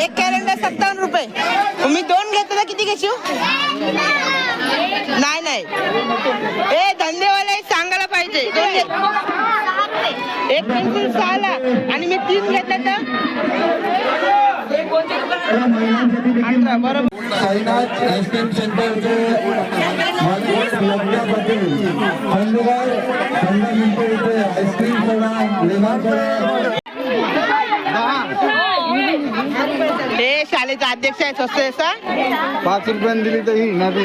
एक कॅलेंडर सत्तावन्न रुपये. मी दोन घेतो तर किती घेशील? नाही नाही. ए धंदेवाले सांगायला पाहिजे. दोन घेत एक पेन्सिल सहाला आणि मी तीन घेतलं तर? अठरा बरोबर. साईनाथ आईस्क्रीम सेंटरचे पंधरा मिनिटं इथे आईस्क्रीम सोडा लेमन सोडा. हे शाळेचा अध्यक्ष आहे स्वस्त पाच रुपयाने दिली तर ही नाही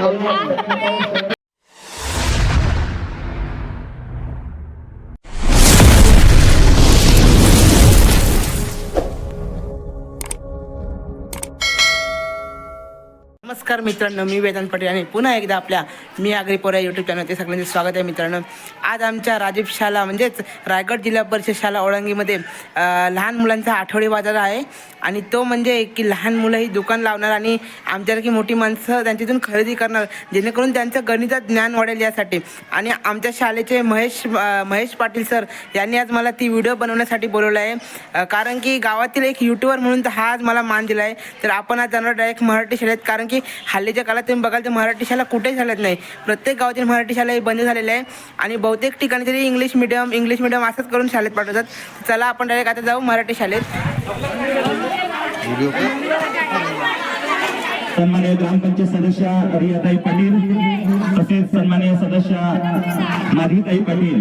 नमस्कार मित्रांनो मी वेदांत पटेल आणि पुन्हा एकदा आपल्या मी आगरी पोरा यूट्यूब चॅनल ते सगळ्यांचे स्वागत आहे मित्रांनो. आज आमच्या राजीव शाला म्हणजेच रायगड जिल्हा परिषद शाळा ओळंगीमध्ये अं, लहान मुलांचा आठवडी बाजार आहे. आणि तो म्हणजे की लहान मुलं ही दुकान लावणार आणि आमच्यासारखी मोठी माणसं त्यांच्यातून खरेदी करणार जेणेकरून त्यांचं गणितात ज्ञान वाढेल यासाठी. आणि आमच्या शाळेचे महेश महेश पाटील सर यांनी आज मला ती व्हिडिओ बनवण्यासाठी बोलवलं आहे. कारण की गावातील एक यूट्यूबर म्हणून तर हा आज मला मान दिला आहे तर आपण आज जाणार डायरेक्ट मराठी शाळेत. कारण की हल्लीच्या काळात तुम्ही बघाल तर मराठी शाळा कुठेही झाल्यात नाही. प्रत्येक गावातील मराठी शाळा ही बंद झालेल्या आहे. आणि बहुतेक ठिकाणी तरी इंग्लिश मिडियम इंग्लिश मिडियम असंच करून शाळेत पाठवतात. चला आपण डायरेक्ट आता जाऊ मराठी शाळेत. सन्मान्य ग्रामपंचायत सदस्य रियाताई पाटील तसेच सन्मान्य सदस्य माधवीताई पाटील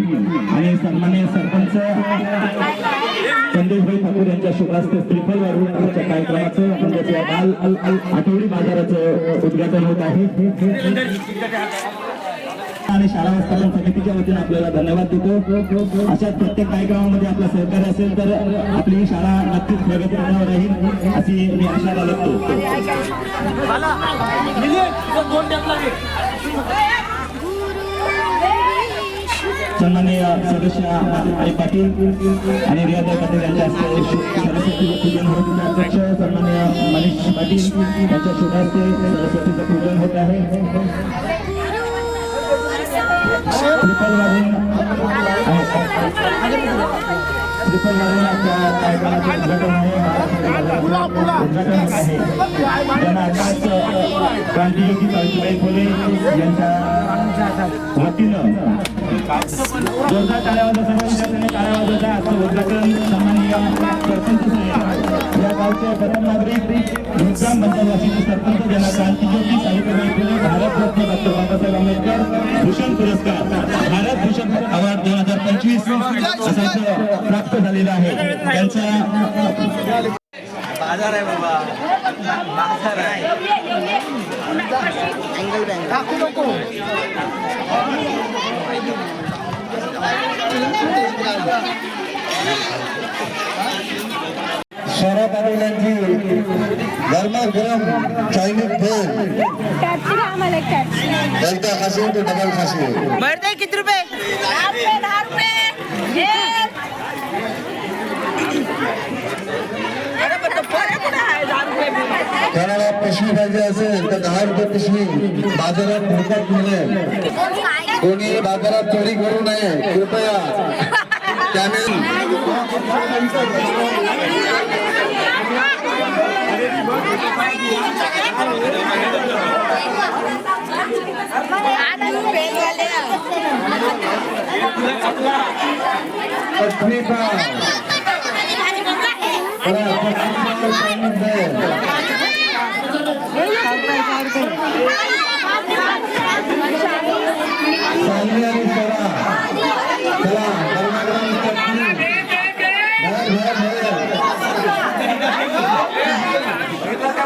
आणि सन्मान्य सरपंच संदेशभाई ठाकूर यांच्या शुभास्ते त्रिफल वाढवण्याच्या कार्यक्रमाचं म्हणजेच या बाल आठवडी बाजाराचं उद्घाटन होत आहे. आणि शाळा व्यवस्थापन समितीच्या वतीने आपल्याला धन्यवाद देतो. अशा प्रत्येक कार्यक्रमामध्ये आपलं सहकार्य असेल तर आपली शाळा नक्कीच प्रगतीपणावर राहील अशी मी आशा बाळगतो. सन्माननीय सदस्य आई पाटील आणि रियादा पाटील यांच्या सरस्वतीचं पूजन होत अध्यक्ष सन्माननीय मनीष पाटील यांच्या शुभ हस्ते सरस्वतीचं पूजन होत आहे. 哎，哎，哎，哎，哎，आहे आहे क्रांतियोगी सावित्रीबाई फुले यांच्या वतीनं जोरदार टाळ्यावाजा सर्व विद्यार्थ्यांनी टाळ्यावाजाचा आजचं उद्घाटन सन्माननीय सरपंच या गावचे प्रथम नागरिक मुद्दाम बंदरवासीचे सरपंच ज्यांना क्रांतिज्योती सावित्रीबाई फुले भारतरत्न डॉक्टर बाबासाहेब आंबेडकर भूषण पुरस्कार भारत भूषण अवॉर्ड दोन हजार पंचवीस असाच प्राप्त झालेला आहे त्यांचा अँगल बँक स्वरा पाटील यांची गरमागरम चायनीज भेल आम्हाला डबल खाशी बरं किती रुपये दहा रुपये दहा रुपये कोणाला पिशवी पाहिजे असेल तर दहा रुपये पिशवी बाजारात विकत मिळेल कोणी बाजारात चोरी करू नये कृपया. त्याने पत्नी पाव बरं, पत्नी पाव चायनीज भेल सावली आणि सोडा चला गरमागरम चटणी भर भर भर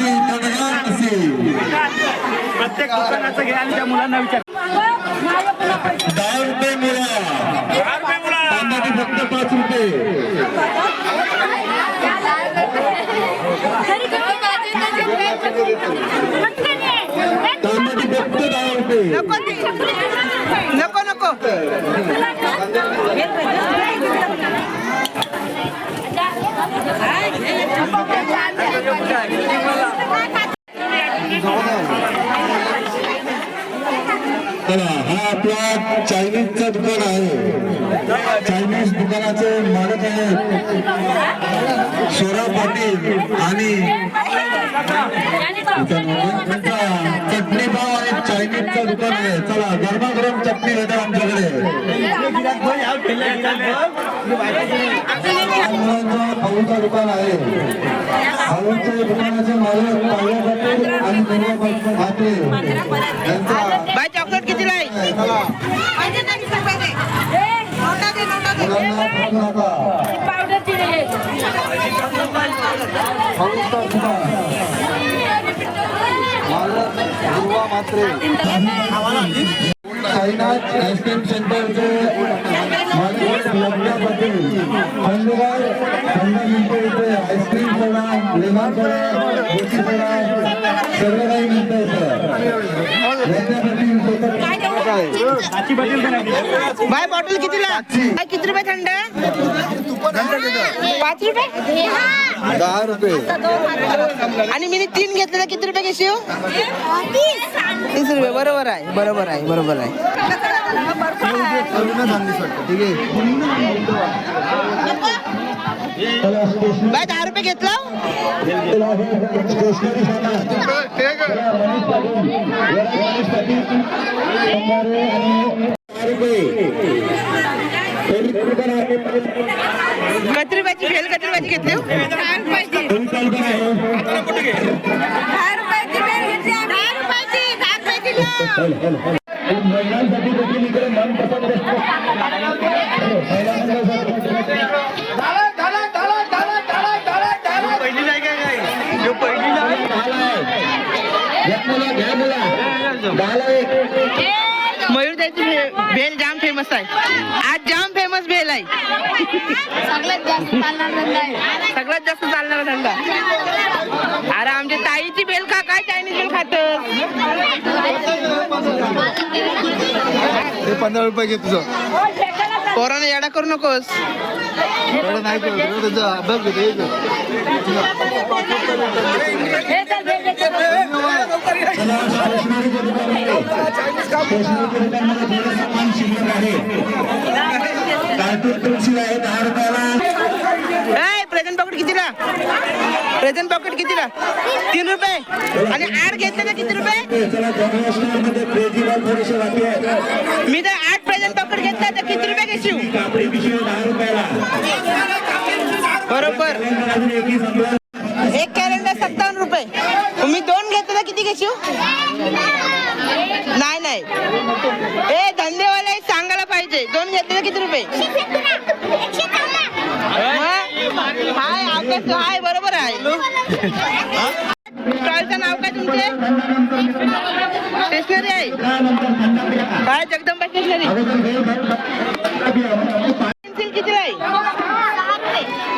असे दणदण असे प्रत्येक दुकानाचं घ्या आणि त्या मुलांना विचार. दहा रुपये मुला. कांद्याची फक्त पाच रुपये. कांद्याची फक्त दहा रुपये. नको नको हा आपला चायनीजचं दुकान आहे. चायनीज दुकानाचे मालक आहेत स्वरा पाटील आणि चटणी भाव आणि चायनीजचं दुकान आहे. चला गरमागरम चटणी भेटा आमच्याकडे मुलांचं फळूचं दुकान आहे. फळूच्या दुकानाचे मालक पाहिल्या पाटील आणि दुर्गा पाटील यांचा बाय चॉकलेट मुलांना नका. फळूचं दुकान. मालक मात्रे. साईनाथ आईस्क्रीम सेंटरचे मालक लग्न पाटील थंडगार थंड मिळते इथे आईस्क्रीम सोडा लेमन सोडा गोटी सोडा सर्व काही मिळतं इथं लग्न पाटील स्वतः बाय बॉटल कितीला? बाय किती रुपये थंड? पाच रुपये? दहा रुपये. आणि मी तीन घेतलेला किती रुपये घेशील? तीस रुपये. बरोबर आहे बरोबर आहे बरोबर आहे. चला स्टेशनरी बाय दहा रुपये घेतला स्टेशनरी शाखा मनीष पाटील मनीष पाटील सोमवारे आणि दहा रुपये पोलीस दुकान आहे किती रुपयाची हो? महिलांसाठी देखील इकडे मनपसंत एक मयूर त्याची भेल जाम फेमस आहे. आज जाम फेमस भेल आहे. सगळ्यात जास्त चालणार धंदा आहे. सगळ्यात जास्त चालणारा धंदा. अरे आमच्या ताईची बेल खा काय चायनीज बेल खात हे पंधरा रुपये घे तुझं. पोरानं येडा करू नकोस. एवढं नाही करू त्याचा अभ्यास घेतो हे चल, चल, चल. कार्टून पेन्सिल आहे दहा पॉकेट कितीला? प्रेझेंट पॉकेट कितीला? तीन रुपये. आणि आठ घेतले ना किती रुपये? मी तर आठ प्रेझेंट पॉकेट घेतला तर किती रुपये घेशील? बरोबर. एक कॅलेंडर सत्तावन्न रुपये. मी दोन घेतले तर किती घेशील? नाही नाही. ए धंदेवाले सांगायला पाहिजे. दोन घेतले तर किती रुपये? हाय अवकाश हाय बरोबर आहे. स्टॉलचं नाव काय तुमचे? स्टेशनरी आहे. काय जगदंबा स्टेशनरी. पेन्सिल कितीला आहे?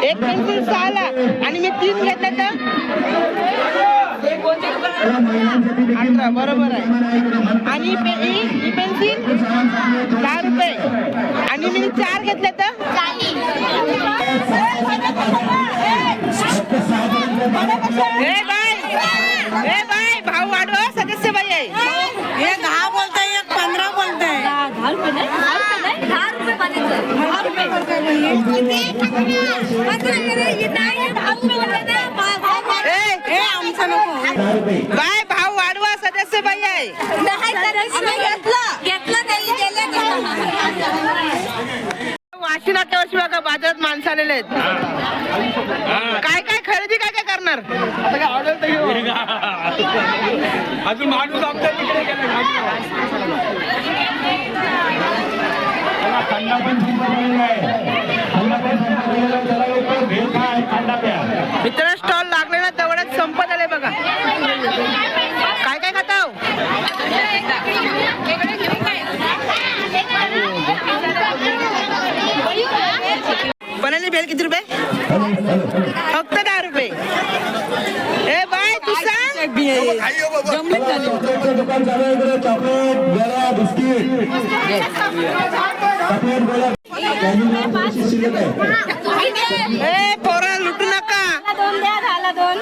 एक पेन्सिल सहाला आणि मी तीन घेतल्या तर? अठरा बरोबर आहे. आणि ही पेन्सिल? दहा रुपये. आणि मी चार घेतल्या तर ए बाय ए बाय भाऊ वाढवा सदस्य बाई आहे. एक दहा बोलताय एक पंधरा बोलताय. दहा रुपये रुपये हे बाय भाऊ वाढवा सदस्य बाई आहे घेतलं नाही वाशी नाट्यावर्षी बघा बाजारात माणसं आलेले आहेत. काय काय खरेदी काय काय करणार? अजून माणूस पण दुकान चालू आहे इकडे चॉकलेट गोळ्या बिस्किट। चॉकलेट गोळ्या शिल्लक आहे पोरा लुटू नका। दोन द्या दहाला दोन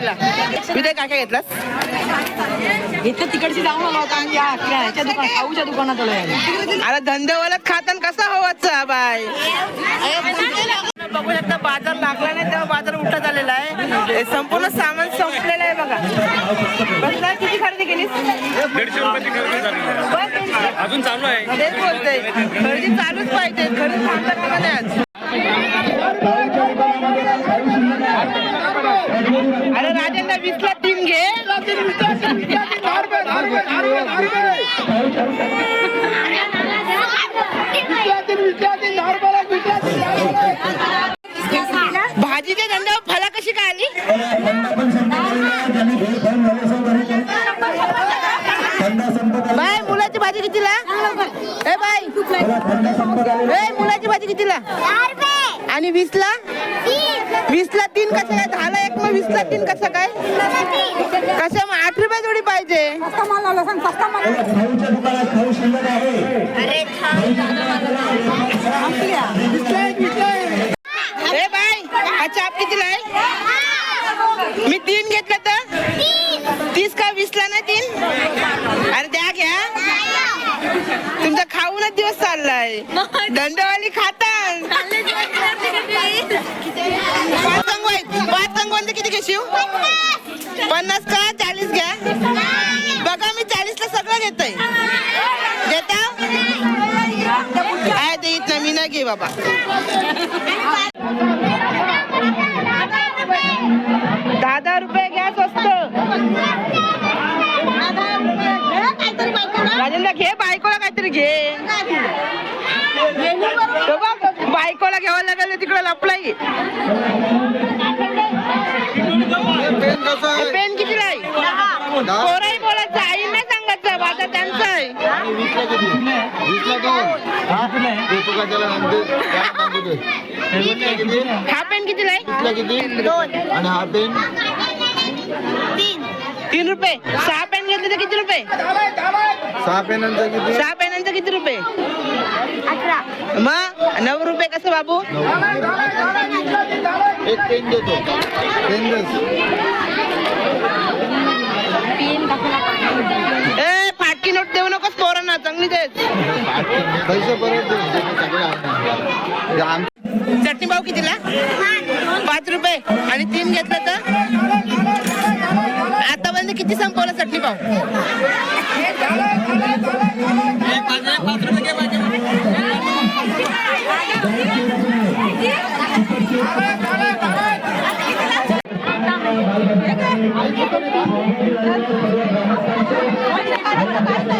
घ्यायला विजय काय काय घेतलास? इथं तिकडची जाऊन आला होता आणि या ह्याच्या दुकान खाऊच्या दुकानात अरे धंदेवालाच खातान कसा हवाचा बाय बघू शकता बाजार लागला नाही तेव्हा बाजार उठत आलेला आहे. संपूर्ण सामान संपलेलं आहे बघा. बघता किती खरेदी केलीस? दीडशे रुपयाची खरेदी दीडशे. अजून चालू आहे. तेच बोलते खरेदी चालूच पाहिजे. खरेदी थांबता कामा नाही आज अरे राजेंद्र वीसला तीन घे भाजीच्या धंद्यावर फला कशी काय आली थंडा पण संपत आलेला आहे. ज्यांनी भेळ खाऊन झालं असेल घरी थंडा संपत आला बाय मुलाची भाजी कितीला ए बाय बघा, थंडा संपत आलेला ए मुलाची भाजी कितीला आणि वीसला वीसला तीन कसं काय दहाला एक मग वीसला तीन कसं काय कसं मग आठ रुपये जोडी पाहिजे बघा, खाऊच्या दुकानात ए बाय हा चाप कितीला आहे? मी तीन घेतलं तर? तीस का वीसला नाही तीन? अरे द्या घ्या. तुमचा खाऊनच दिवस चाललाय. दंडवाली खातान. पाच संगवाय पाच संगवांचे किती घेशील? पन्नास का चाळीस घ्या बघा मी चाळीसला सगळं घेतोय देता काय देत नाही मी नाही घे बाबा. दहा रुपये घ्या स्वस्त. राजेंद्र घे बायकोला काहीतरी घे. बायकोला घ्यावं लागेल तिकडे लपलाय पेन कितीला आहे पोराही बोलायचं आई नाही बाजार त्यांचा आहे हा पेन कितीला आहे आणि हा पेन? तीन. रुपये. सहा पेन घेतले तर किती रुपये? सहा पेनांचा किती? सहा पेनांचे किती रुपये? मग? नऊ रुपये कसं बाबू? एक पेन देतो. पेन नकोस पोरांना चांगली देत. पैसे परत देऊ चटणी भाव कितीला? पाच रुपये. आणि तीन घेतलं तर? आतापर्यंत किती संपवलं चटणी भाव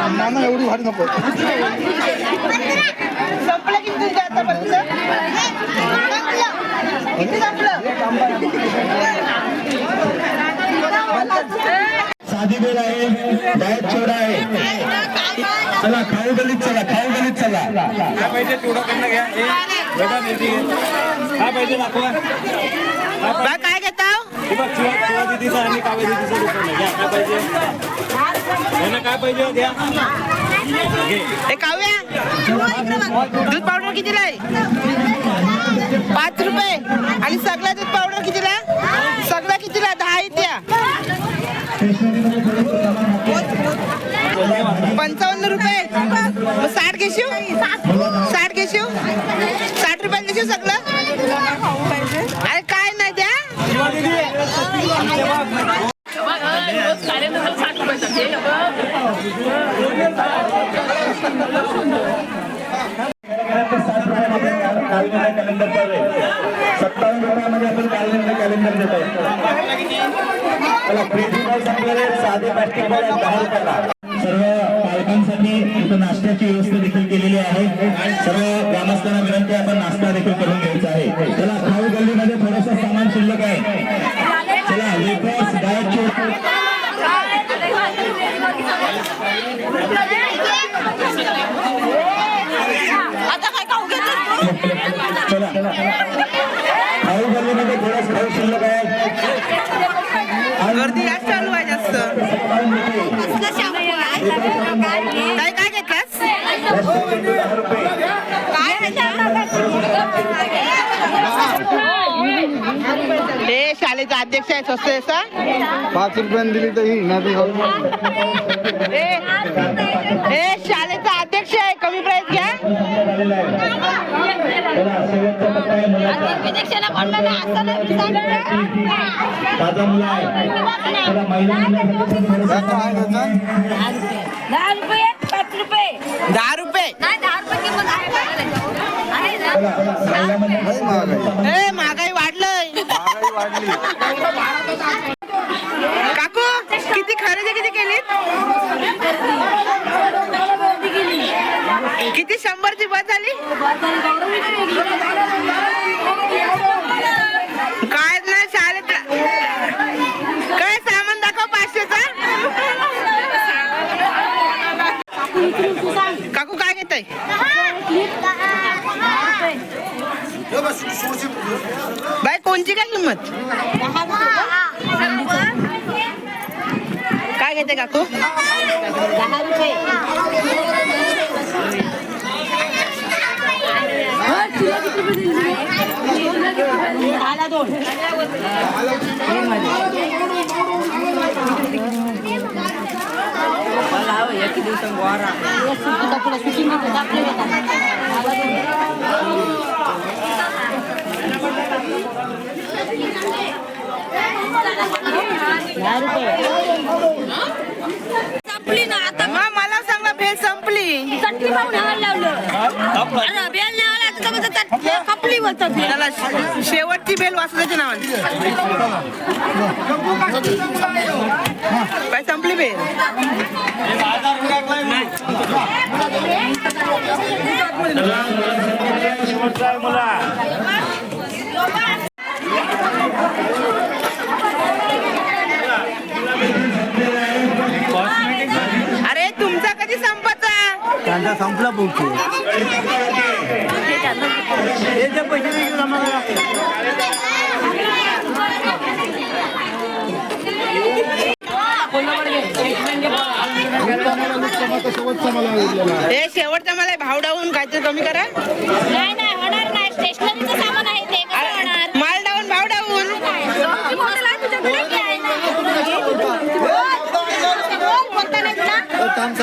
एवढी भारी नको. संपलं आतापर्यंत साधी बेल आहे डायट छोडा आहे. चला खाऊ गलीत चला खाऊ गलीत चला. काय पाहिजे तेवढं कडनं घ्या हे बेटा घे काय पाहिजे दाखवा. काय घेता हे दिदीचा आणि काव्य दिदीचा दुकान आहे. घ्या काय पाहिजे. यांना काय पाहिजे हो ए काव्या दूध पावडर कितीला आहे? पाच रुपये. आणि सगळा दूध पावडर कितीला? सगळा कितीला? दहा आहे त्या. पंचावन्न रुपये. साठ घेशील साठ घेशील साठ रुपयाला घेशील सगळं अरे काय नाही द्या साठ रुपयामध्ये कालनिर्णय कॅलेंडर चालू आहे सत्तावन्न रुपयामध्ये आपण कालनिर्णय कॅलेंडर देत आहे त्याला प्रिंटिंग बॉल संपलेले साधे प्लास्टिक बॉल आहेत दहा रुपयाला सर्व पालकांसाठी इथं नाश्त्याची व्यवस्था देखील केलेली आहे सर्व ग्रामस्थांना विनंती आहे, आपण नाश्ता देखील करून घ्यायचा आहे चला खाऊ गल्लीमध्ये थोडंसं सामान शिल्लक आहे चला वेफर्स डायट चोट आता काय खाऊ घेतो चला खाऊ गल्लीमध्ये थोडंसं खाऊ शिल्लक आहे गर्दी जास्त चालू आहे जास्त काय काय घेतलास शाळेचा अध्यक्ष आहे स्वस्त असा पाच रुपयाने दिली तर नाही शाळेचा अध्यक्ष आहे कमी प्राइस घ्या. दहा रुपये पाच रुपये. दहा रुपये? दहा रुपये किंमत आहे आहे महागाई वाढलंय. काकू किती खरेदी किती केली किती शंभरची बस झाली? काय नाही शाळेत काय सामान दाखव पाचशेचा? काकू काय घेत बाय कोणची काय किंमत काय घेते काकू दहा रुपये दहाला दोन संपली ना आता. मग मला सांगा भेल संपली. चटणी पाहून आणायला लावलं. बोलतात. त्याला शेवटची बेल वाचल्याच्या नावाने. काय संपली बेल? शेवटचा आहे मुला अरे तुमचा कधी कांदा संपला पोहोचू पैसे हे शेवटचा मला भाव डावून काहीतरी कमी करा. नाही नाही होणार नाही. स्टेशनरीचं सामान आहे ते कसं होणार? माल डाऊन भाव डाऊन? थांब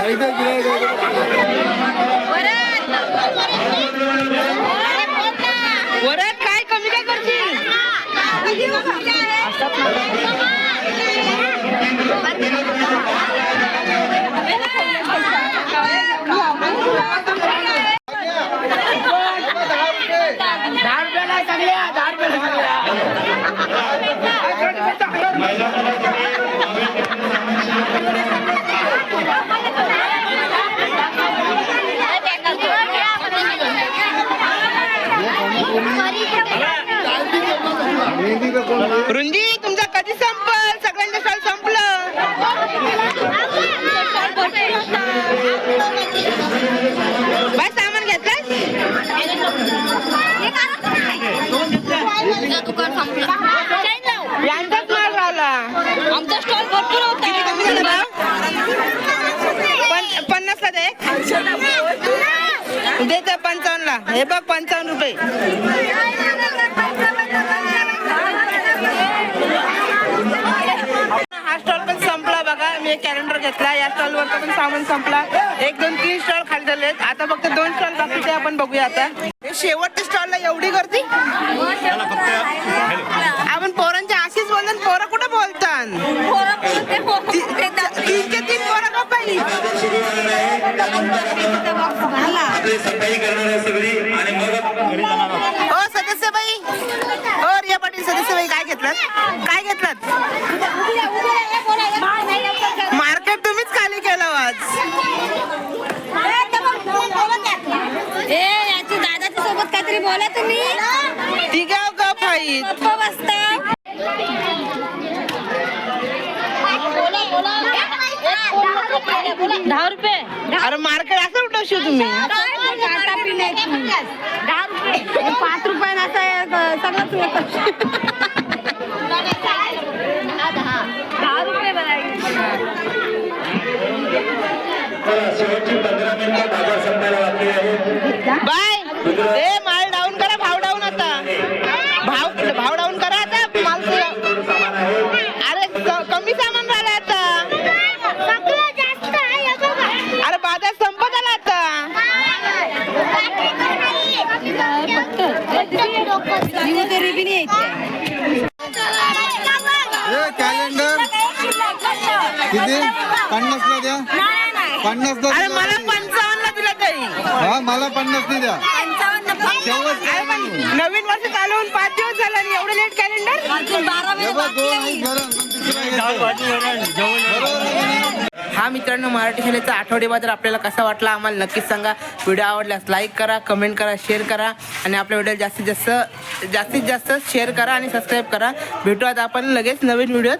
गिऱ्हाईक आहे. किती आहे बोल? साईडचे गिऱ्हाईक आहे. वरण. अरे बोल ना. वरात काय कमी काय करशील रुंदी तुमचा कधी संपल? सगळ्यांचं स्टॉल संपलं. बस सामान घेतलं दुकान यांचाच माल राहिला. आमचा स्टॉल भरपूर होता पन्नासला दे. दे पंचावन्नला. हे बघ पंचावन्न रुपये. एक कॅलेंडर घेतला या स्टॉल वरचा पण सामान संपला. एक दोन तीन स्टॉल खाली झाले आहेत. आता फक्त दोन स्टॉल बाकीचे आपण बघूया आता. शेवटच्या स्टॉलला एवढी गर्दी? आपण पोरांच्या अशीच बोलतात पोरं कुठं बोलतात? ती- तीन पोरं का पाहिजे हो, सदस्यबाई. हो, रिया पाटील सदस्यबाई काय घेतलात काय घेतलात मार्केट तुम्हीच खाली केलं आज ए याची दादाच्या सोबत काहीतरी बोला तुम्ही. तिघा गप आहेत गप्प बसता. दहा रुपये. अरे मार्केट असं उठवशील तुम्ही. पिण्याची. दहा रुपये. पाच रुपये असं सगळंच दहा रुपये शेवटची पंधरा मिनिटं बाजार संपायला बाकी आहे बाय. ए माल डाऊन करा भाव डाऊन आता. भाव भाव डाऊन करा आता माल थोडं सामान आहे अरे क- कमी सामान राहिलं आता. अरे बाजार संपत आला आता. कॅलेंडर किती? पन्नासला द्या. पन्नासला अरे दिला. मला पन्नास नाही. द्या नवीन वर्ष चालू होऊन पाच दिवस झाले आणि एवढं लेट कॅलेंडर हे मित्रांनो मराठी शाळेचा आठवडे बाजार आपल्याला कसा वाटला आम्हाला नक्कीच सांगा. व्हिडिओ आवडल्यास लाईक करा कमेंट करा शेअर करा आणि आपल्या व्हिडिओ जास्तीत जास्त जास्तीत जास्त शेअर करा आणि सबस्क्राईब करा. भेटू आता आपण लगेच नवीन व्हिडिओत